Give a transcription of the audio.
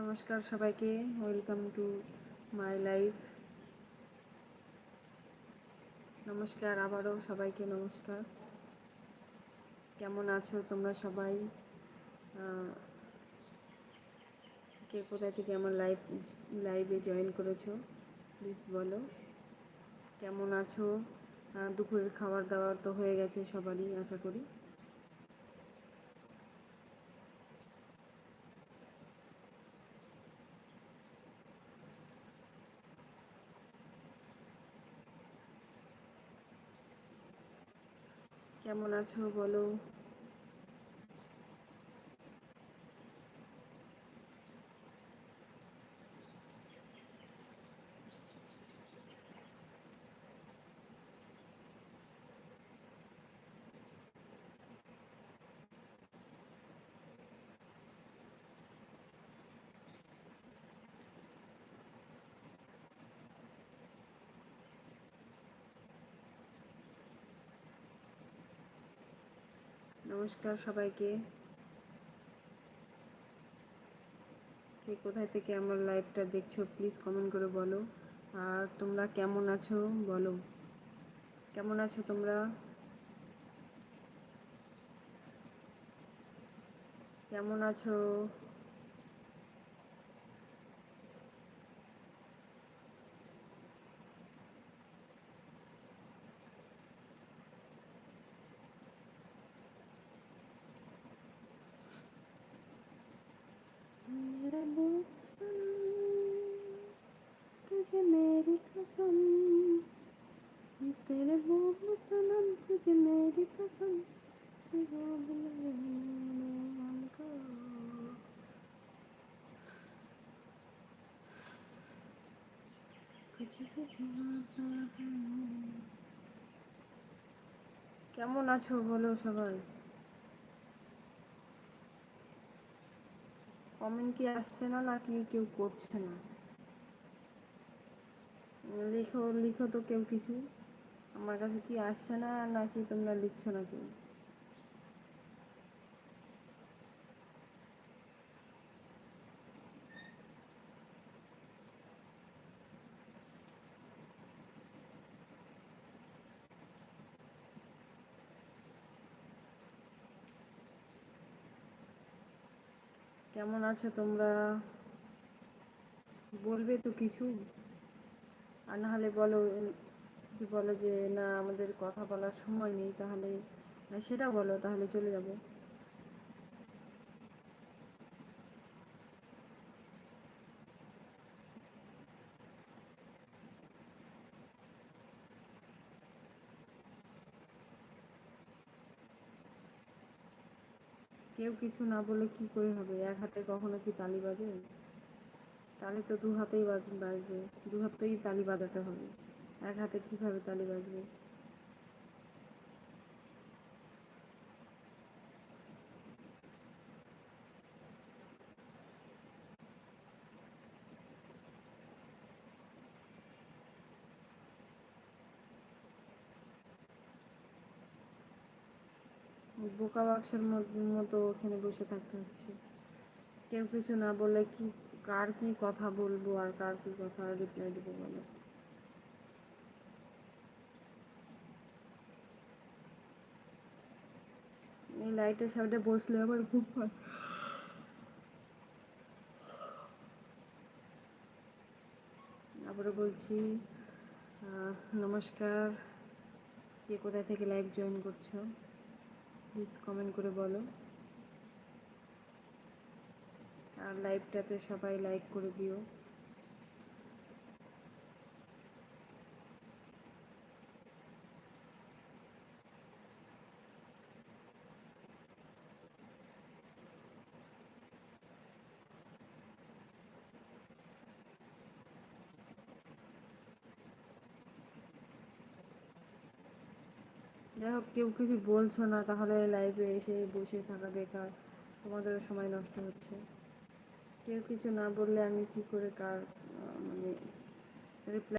নমস্কার সবাইকে welcome to my life নমস্কার, আবারও সবাইকে নমস্কার। কেমন আছো তোমরা সবাই? কে কোথায় থেকে আমার লাইভ লাইভে জয়েন করেছ? প্লিজ বলো। কেমন আছো? দুপুরের খাবার দাবার তো হয়ে গেছে সবারই, আশা করি। কেমন আছো বলো? নমস্কার সবাইকে। কে কোথায় থেকে আমার লাইভটা দেখছ প্লিজ কমেন্ট করে বলো। আর তোমরা কেমন আছো, বলো। কেমন আছো তোমরা? কেমন আছো? कसम तेरे बोल सनम तुझे मेरी कसम কেমন আছো বলো সবাই কমেন্ট কি আসছে না নাকি কেউ করছে না লিখো লিখো তো কেউ কিছু। আমার কাছে কি আসছে না, নাকি তোমরা লিখছো না কেউ কেমন আছো তোমরা? বলবে তো কিছু। আর না হলে বলো যে বলো যে না, আমাদের কথা বলার সময় নেই, তাহলে সেটা বলো, তাহলে চলে যাব। কেউ কিছু না বলে কি করে হবে? এক হাতে কখনো কি তালি বাজে? তালি তো দু হাতেই বাজবে। দু হাতেই তালি বাজাতে হবে। এক হাতে কীভাবে তালি বাজবে? বোকা বাক্সের মতো ওখানে বসে থাকতে হচ্ছে। কেউ কিছু না বলে কি কার কি কথা বলব আর কার কি কথা রিপ্লাই দেবো বলো? এই লাইটের সামনে বসলে আমার খুব ভালো আবারও বলছি নমস্কার, কে কোথায় থেকে লাইভ জয়েন করছ? প্লিজ কমেন্ট করে বলো। আর লাইভটাতে সবাই লাইক করে দিও। যাই হোক কেউ কিছু বলছো না, তাহলে লাইভে এসে বসে থাকা বেকার। তোমাদেরও সময় নষ্ট হচ্ছে। কেউ কিছু না বললে আমি কি করে কার মানে রিপ্লাই